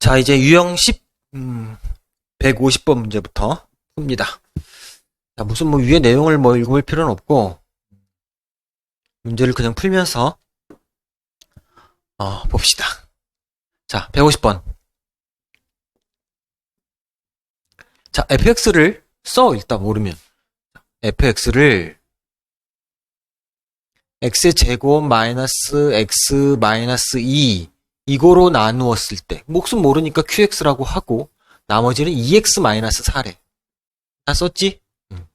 자, 이제 유형 10, 음, 150번 문제부터 풉니다. 자, 무슨 뭐 위에 내용을 뭐 읽어볼 필요는 없고, 문제를 그냥 풀면서, 어, 봅시다. 자, 150번. 자, fx를 써, 일단 모르면. fx를 x제곱 마이너스 x 마이너스 2 이거로 나누었을 때 목숨 모르니까 qx라고 하고 나머지는 2x 마이너스 4래. 다 썼지?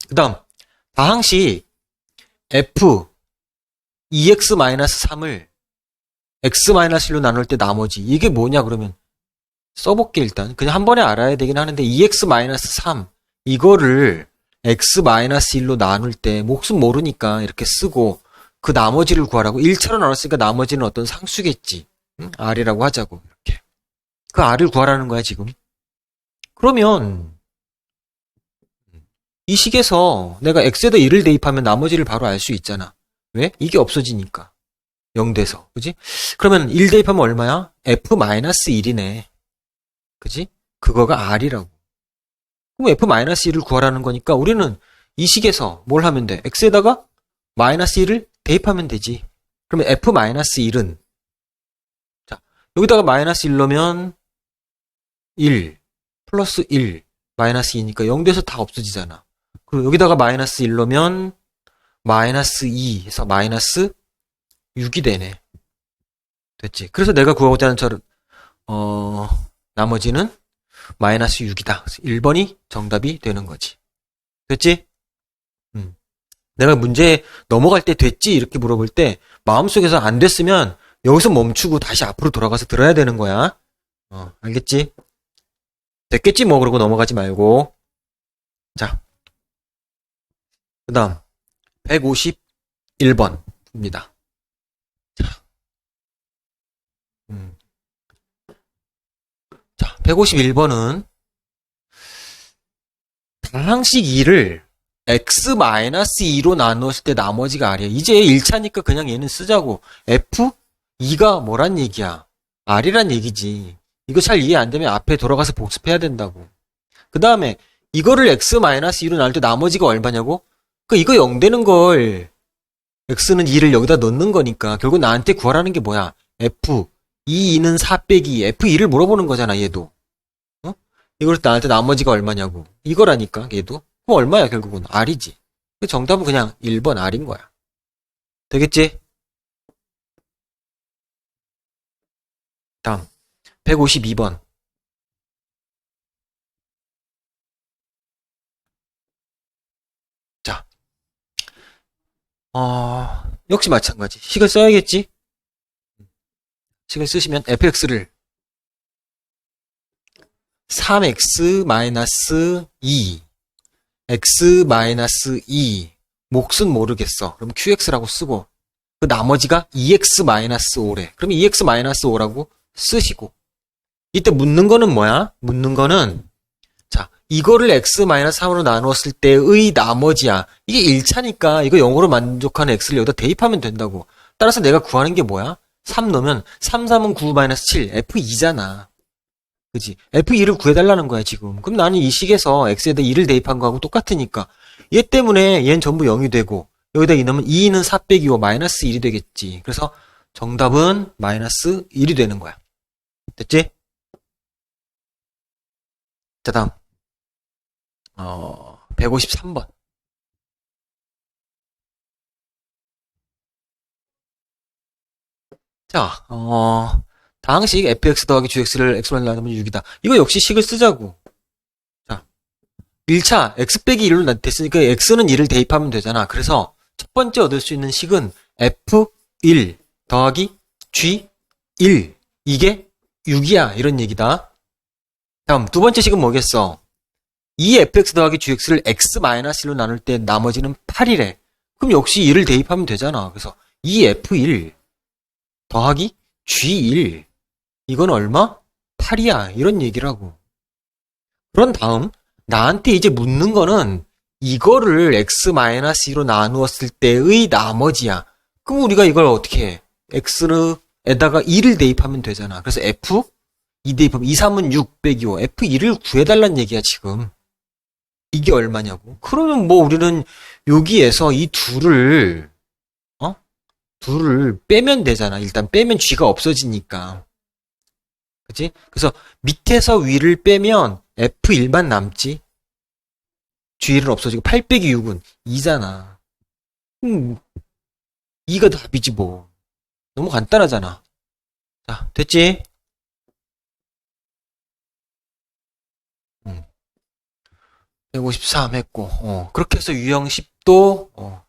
그 다음 다항식 f 2x 마이너스 3을 x 마이너스 1로 나눌 때 나머지 이게 뭐냐 그러면 써볼게 일단 그냥 한 번에 알아야 되긴 하는데 2x 마이너스 3 이거를 x 마이너스 1로 나눌 때 목숨 모르니까 이렇게 쓰고 그 나머지를 구하라고 1차로 나눴으니까 나머지는 어떤 상수겠지 응? R이라고 하자고 이렇게 그 R을 구하라는 거야 지금 그러면 이 식에서 내가 X에다 1을 대입하면 나머지를 바로 알 수 있잖아 왜? 이게 없어지니까 0돼서 그지? 그러면 1 대입하면 얼마야? F-1이네 그지? 그거가 R이라고 그럼 F-1을 구하라는 거니까 우리는 이 식에서 뭘 하면 돼? X에다가 마이너스 1을 대입하면 되지. 그러면 F-1은 자, 여기다가 마이너스 1 넣으면 1 플러스 1 마이너스 2니까 0돼서 다 없어지잖아. 그리고 여기다가 마이너스 1 넣으면 마이너스 2 해서 마이너스 6이 되네. 됐지. 그래서 내가 구하고자 하는 저는 어 나머지는 마이너스 6이다. 1번이 정답이 되는 거지. 됐지? 음. 내가 문제 넘어갈 때 됐지? 이렇게 물어볼 때 마음속에서 안 됐으면 여기서 멈추고 다시 앞으로 돌아가서 들어야 되는 거야. 어, 알겠지? 됐겠지? 뭐 그러고 넘어가지 말고. 자. 그 다음 151번입니다. 자. 음. 자, 151번은 다항식 2를 x-2로 나누었을 때 나머지가 R이야. 이제 1차니까 그냥 얘는 쓰자고. F? 2가 뭐란 얘기야? R이란 얘기지. 이거 잘 이해 안 되면 앞에 돌아가서 복습해야 된다고. 그 다음에 이거를 x-2로 나눌 때 나머지가 얼마냐고? 그 이거 0 되는 걸 x는 2를 여기다 넣는 거니까 결국 나한테 구하라는 게 뭐야? f 2, 2는 4 빼기 f2를 물어보는 거잖아 얘도. 어? 이걸 나한테 나머지가 얼마냐고. 이거라니까 얘도. 그럼 얼마야 결국은? R이지. 그 정답은 그냥 1번 R인 거야. 되겠지? 다음 152번 자 어, 역시 마찬가지. 식을 써야겠지? 식을 쓰시면 fx를 3x-2 x-2 몫은 모르겠어. 그럼 qx라고 쓰고 그 나머지가 2x-5래. 그럼 2x-5라고 쓰시고 이때 묻는 거는 뭐야? 묻는 거는 자 이거를 x-3으로 나누었을 때의 나머지야. 이게 1차니까 이거 0으로 만족하는 x를 여기다 대입하면 된다고. 따라서 내가 구하는 게 뭐야? 3 넣으면 3, 3은 9, 7, f2잖아. 그지? f2를 구해달라는 거야, 지금. 그럼 나는 이 식에서 x에다 2를 대입한 거하고 똑같으니까. 얘 때문에 얘는 전부 0이 되고, 여기다 2 넣으면 2는 4 빼기 5, 마이너스 1이 되겠지. 그래서 정답은 마이너스 1이 되는 거야. 됐지? 자, 다음. 어, 153번. 자, 어, 다항식 fx 더하기 gx를 x로 나누면 6이다. 이거 역시 식을 쓰자고. 자, 1차 x 빼기 1로 됐으니까 x는 1을 대입하면 되잖아. 그래서 첫 번째 얻을 수 있는 식은 f1 더하기 g1 이게 6이야. 이런 얘기다. 다음 두 번째 식은 뭐겠어? 2fx 더하기 gx를 x-1로 나눌 때 나머지는 8이래. 그럼 역시 1을 대입하면 되잖아. 그래서 2f1 더하기 g1 이건 얼마? 8이야. 이런 얘기라고. 그런 다음 나한테 이제 묻는 거는 이거를 x-2로 나누었을 때의 나머지야. 그럼 우리가 이걸 어떻게 해? x 에다가 2를 대입하면 되잖아. 그래서 f 2 대입하면 2, 3은 6, 102호. F2를 구해달란 얘기야, 지금. 이게 얼마냐고. 그러면 뭐 우리는 여기에서 이 둘을, 어? 둘을 빼면 되잖아. 일단 빼면 G가 없어지니까. 그지? 그래서 밑에서 위를 빼면 F1만 남지. G는 없어지고 8 빼기 6은 2잖아. 음, 2가 답이지 뭐. 너무 간단하잖아. 자, 됐지? 음. 153 했고, 어, 그렇게 해서 유형 10도, 어,